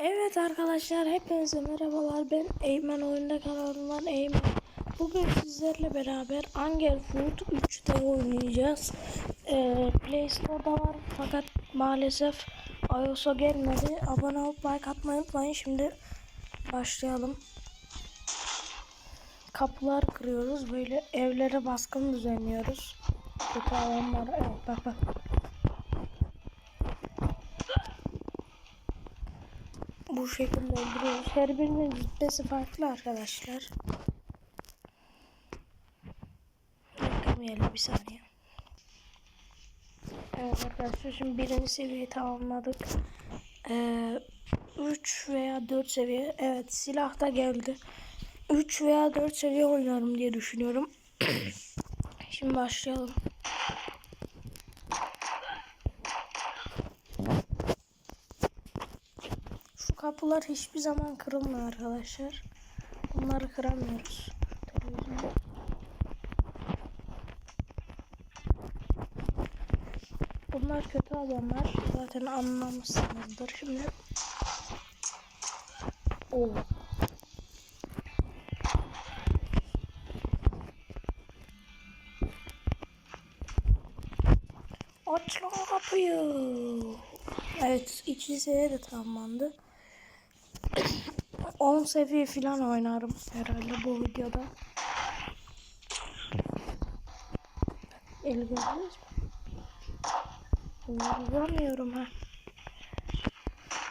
Evet arkadaşlar hepinize merhabalar. Ben Eymen Oyunda kanalından Eymen. Bugün sizlerle beraber Angel Food 3'te oynayacağız. Ee, Play Store'da var fakat maalesef iOS'a gelmedi. Abone olup like atmayı unutmayın. Şimdi başlayalım. Kapılar kırıyoruz böyle evlere baskın düzenliyoruz. Kötü adamlar evet bak bak bu şekilde öldürüyoruz. Her birinin rütbesi farklı arkadaşlar. Beklemeyelim bir saniye. Evet arkadaşlar şimdi birinci seviyeyi tamamladık. Ee, 3 veya 4 seviye. Evet silah da geldi. 3 veya 4 seviye oynarım diye düşünüyorum. şimdi başlayalım. Kapılar hiçbir zaman kırılmıyor arkadaşlar. Bunları kıramıyoruz. Bunlar kötü adamlar. Zaten anlamışsınızdır şimdi. Oo. Aç kapıyı. Evet ikinci seviye de tamamlandı. 10 seviye falan oynarım herhalde bu videoda. El gördünüz mü? Vuramıyorum ha.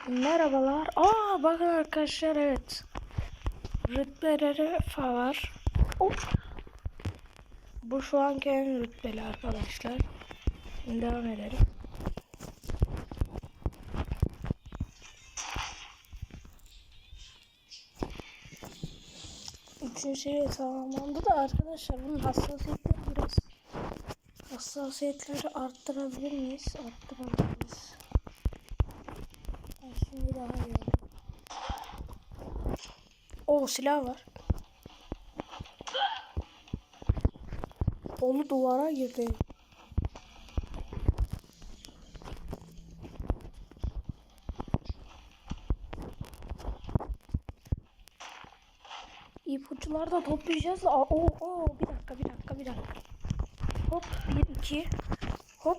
Merhabalar. Aa bakın arkadaşlar evet. Rütbeleri var. Of. Bu şu anki en rütbeli arkadaşlar. Devam edelim. Üçüncü seviye tamamlandı da arkadaşlar bunun hassasiyetleri biraz hassasiyetleri arttırabilir miyiz? Arttırabiliriz. Ben şimdi daha iyi oldu. O silah var. Onu duvara girdi. İpuçları da toplayacağız. Aa, o, o, bir dakika, bir dakika, bir dakika. Hop, bir, iki. Hop,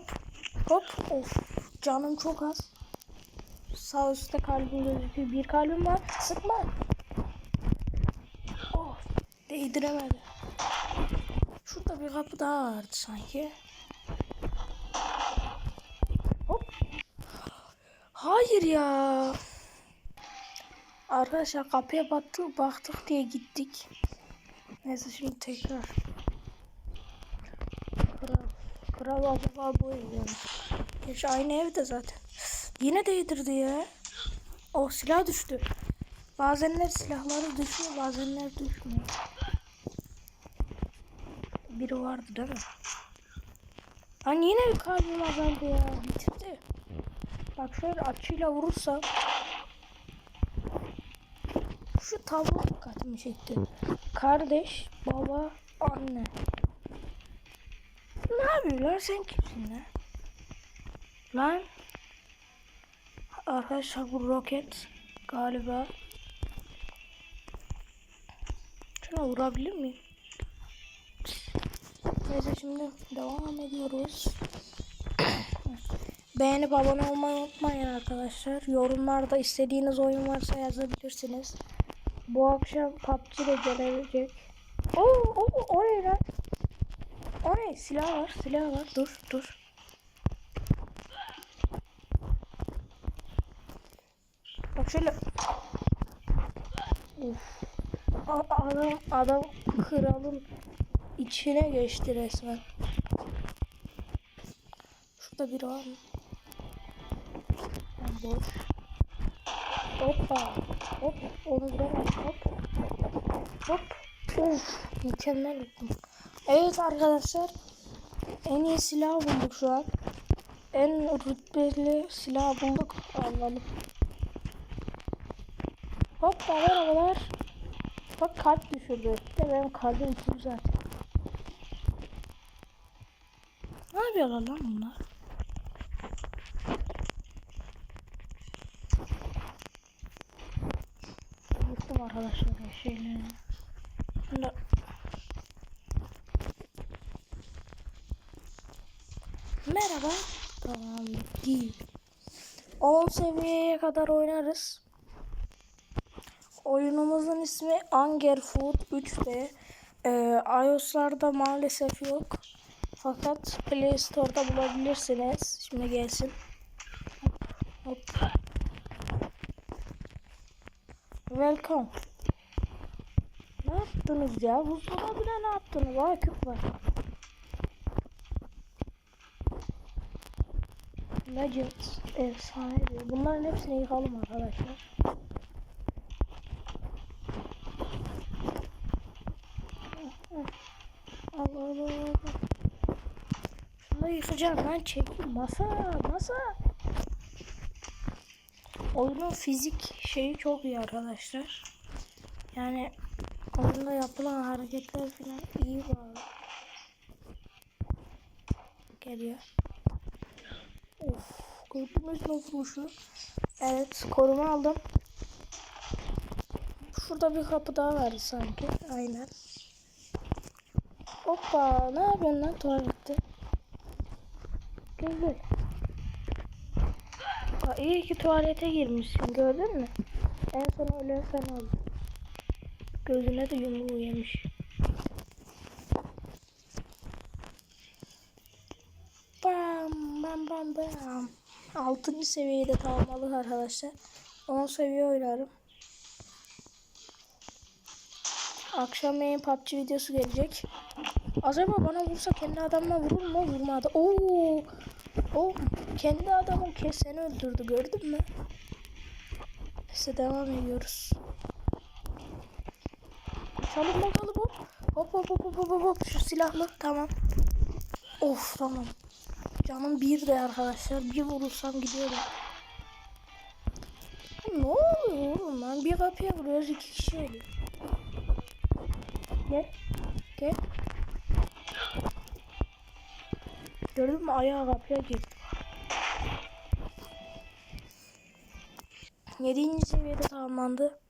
hop. Of, canım çok az. Sağ üstte kalbim gözüküyor. Bir kalbim var. Sıkma. Oh, değdiremedi. Şurada bir kapı daha vardı sanki. Hop. Hayır ya. Arkadaşlar kapıya battık, baktık diye gittik. Neyse şimdi tekrar. Kral. Kral baba bu yani. Aynı evde zaten. Yine değdirdi ya. O silah düştü. Bazenler silahları düşüyor, bazenler düşmüyor. Biri vardı değil mi? Lan yine bir kalbim azaldı ya. Bitirdi. Bak şöyle açıyla vurursam tablo dikkatimi çekti. Kardeş, baba, anne. Ne yapıyorlar sen kimsin lan? Lan. Arkadaşlar bu roket galiba. Şuna vurabilir miyim? Neyse şimdi devam ediyoruz. Beğenip abone olmayı unutmayın arkadaşlar. Yorumlarda istediğiniz oyun varsa yazabilirsiniz. Bu akşam PUBG de gelecek. Oo, oo, o ne lan? O ne? Silah var, silah var. Dur, dur. Bak şöyle. Uf. Adam, adam kralın içine geçti resmen. Şurada biri var mı? Ben boş. Hoppa. Hop. Onu vuramam. Hop. Hop. Uf. Mükemmel oldum. Evet arkadaşlar. En iyi silah bulduk şu an. En rütbeli silah bulduk. Alalım. Hoppa merhabalar. Bak kalp düşürdü. İşte benim kalbim full zaten. Ne yapıyorlar lan bunlar? Arkadaşlar şeyleri. Şimdi Merhaba. Tamam değil. 10 seviyeye kadar oynarız. Oyunumuzun ismi Anger Food 3D. Ee, iOS'larda maalesef yok. Fakat Play Store'da bulabilirsiniz. Şimdi gelsin. Hop. Welcome. Yaptınız ya? Buzdolabına ne yaptınız? Akif var. Legend efsane diyor. Bunların hepsini yıkalım arkadaşlar. Allah Allah Allah. Şunu yıkacağım lan çekil. Masa masa. Oyunun fizik şeyi çok iyi arkadaşlar. Yani oyunda yapılan hareketler falan iyi var. Geliyor. Of, gördünüz mü vuruşu? Evet, koruma aldım. Şurada bir kapı daha var sanki. Aynen. Hoppa, ne yapıyorsun lan tuvalette? Gel gel. İyi ki tuvalete girmişsin, gördün mü? En son öyle sen oldun. Gözüne de yumruğu yemiş. Bam bam bam bam. 6. seviyeyi de tamamladık arkadaşlar. 10 seviye oynarım. Akşam yayın PUBG videosu gelecek. Acaba bana vursa kendi adamına vurur mu? Vurmadı. Oo! O kendi adamın keseni öldürdü gördün mü? Neyse devam ediyoruz. Çalın bakalım hop. Hop hop hop hop hop hop. Şu silahlı tamam. Of tamam. Canım bir de arkadaşlar. Bir vurursam gidiyorum. Ne oluyor oğlum lan? Bir kapıya vuruyoruz iki kişi ölüyor. Gel. Gel. Gördün mü? Ayağı kapıya gir. Yedinci seviyede tamamlandı.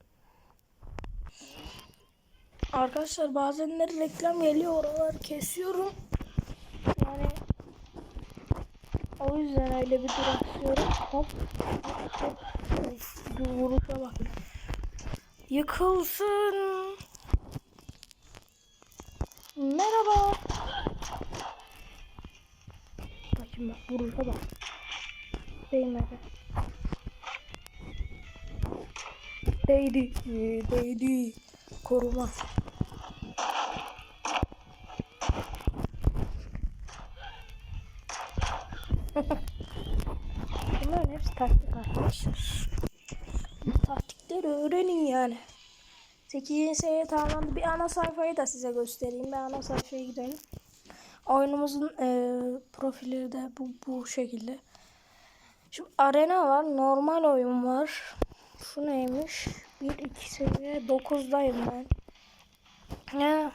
Arkadaşlar bazenleri reklam geliyor oraları kesiyorum. Yani o yüzden öyle bir duraksıyorum. Hop. hop. Vuruşa bak. Yıkılsın. Merhaba. Bakayım bak vuruşa bak. Değmedi. Değdi. Değdi. Koruma. Taktik arkadaşlar. Bu taktikleri öğrenin yani. 8. seviye tamamlandı. Bir ana sayfayı da size göstereyim. Bir ana sayfaya gidelim. Oyunumuzun e, profili de bu, bu şekilde. Şimdi arena var. Normal oyun var. Şu neymiş? 1-2 seviye 9'dayım ben. Ya,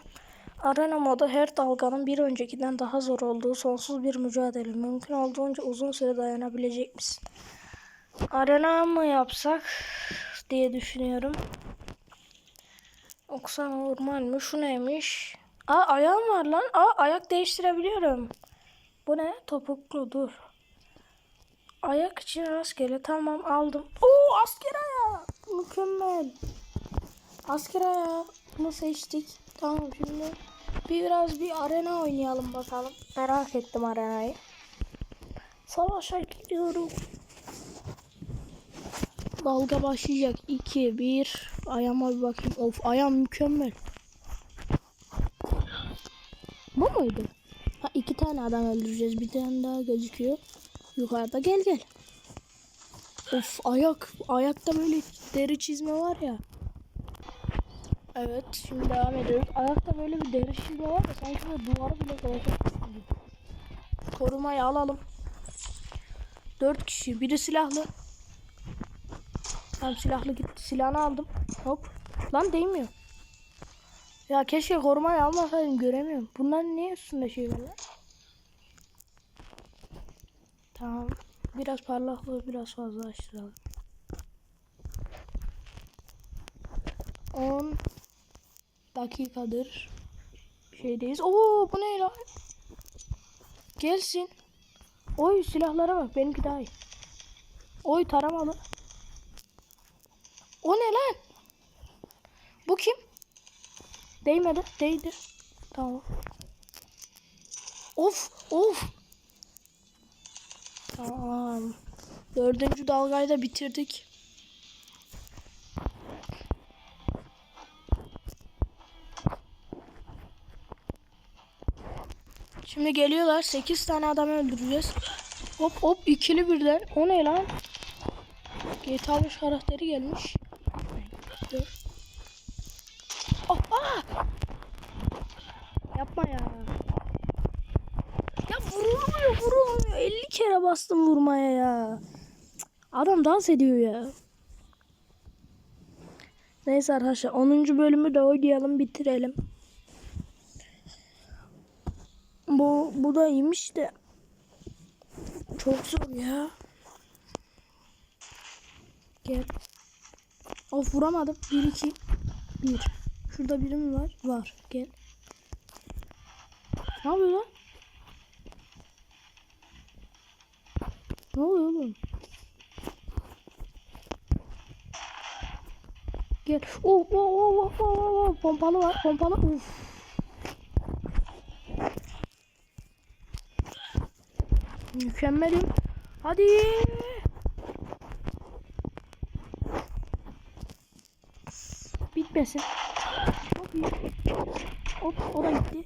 arena modu her dalganın bir öncekinden daha zor olduğu sonsuz bir mücadele. Mümkün olduğunca uzun süre dayanabilecek misin? Arena mı yapsak diye düşünüyorum. Yoksa normal mi? Şu neymiş? Aa ayağım var lan. Aa ayak değiştirebiliyorum. Bu ne? Topuklu dur. Ayak için rastgele tamam aldım. Oo asker ayağı. Mükemmel. Asker ayağını seçtik. Tamam şimdi bir biraz bir arena oynayalım bakalım. Merak ettim arenayı. Savaşa gidiyorum. Dalga başlayacak. 2, 1. Ayağıma bir bakayım. Of ayağım mükemmel. Bu muydu? Ha iki tane adam öldüreceğiz. Bir tane daha gözüküyor. Yukarıda gel gel. Of ayak. Ayakta böyle deri çizme var ya. Evet şimdi devam ediyoruz. Ayakta böyle bir deri çizme var ya sanki böyle duvara bile koyacak. Korumayı alalım. Dört kişi. Biri silahlı. Tamam silahlı gitti. Silahını aldım. Hop. Lan değmiyor. Ya keşke korumayı almasaydım göremiyorum. Bunların niye üstünde şey var lan? Tamam. Biraz parlaklığı biraz fazla açtıralım. 10 dakikadır şeydeyiz. Oo bu ne lan? Gelsin. Oy silahlara bak benimki daha iyi. Oy taramalı. O ne lan? Bu kim? Değmedi. Değdi. Tamam. Of of. Tamam. Dördüncü dalgayı da bitirdik. Şimdi geliyorlar. 8 tane adam öldüreceğiz. Hop hop ikili birden. O ne lan? GTA 5 karakteri gelmiş. Dur. Oh, aa! Yapma ya. Ya vurulmuyor vurulmuyor. 50 kere bastım vurmaya ya. Adam dans ediyor ya. Neyse arkadaşlar 10. bölümü de oynayalım bitirelim. Bu, bu da iyiymiş de. Çok zor ya. Gel. Of vuramadım. 1 2 1. Şurada biri mi var? Var. Gel. Ne yapıyor lan? Ne oluyor oğlum? Gel. Oh, oh, oh, oh, oh, oh, oh. Pompalı var. Pompalı. Uf. Mükemmelim. Hadi. Bitmesin. Çok iyi. Hop o da gitti.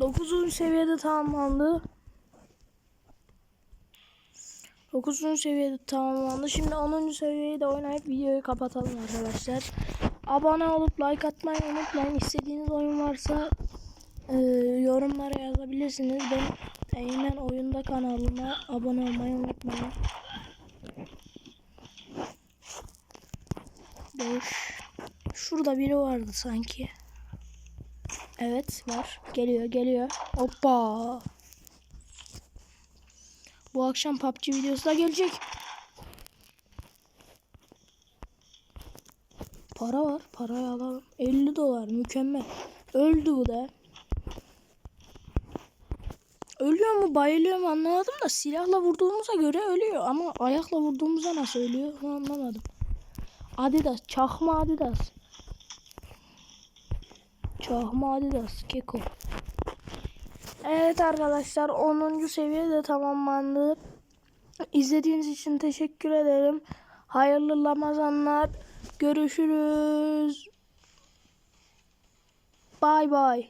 Dokuzuncu seviyede tamamlandı. Dokuzuncu seviyede tamamlandı. Şimdi 10. seviyeyi de oynayıp videoyu kapatalım arkadaşlar. Abone olup like atmayı unutmayın. İstediğiniz oyun varsa e, yorumlara yazabilirsiniz. Ben Eymen Oyunda kanalıma abone olmayı unutmayın. Boş. Şurada biri vardı sanki. Evet var. Geliyor geliyor. Hoppa. Bu akşam PUBG videosu da gelecek. Para var. Parayı alalım. 50 dolar. Mükemmel. Öldü bu da. Ölüyor mu bayılıyor mu anlamadım da silahla vurduğumuza göre ölüyor. Ama ayakla vurduğumuza nasıl ölüyor anlamadım. Adidas. Çakma Adidas. Çakma Adidas. Keko. Evet arkadaşlar 10. seviye de tamamlandı. İzlediğiniz için teşekkür ederim. Hayırlı Ramazanlar. Görüşürüz. Bay bay.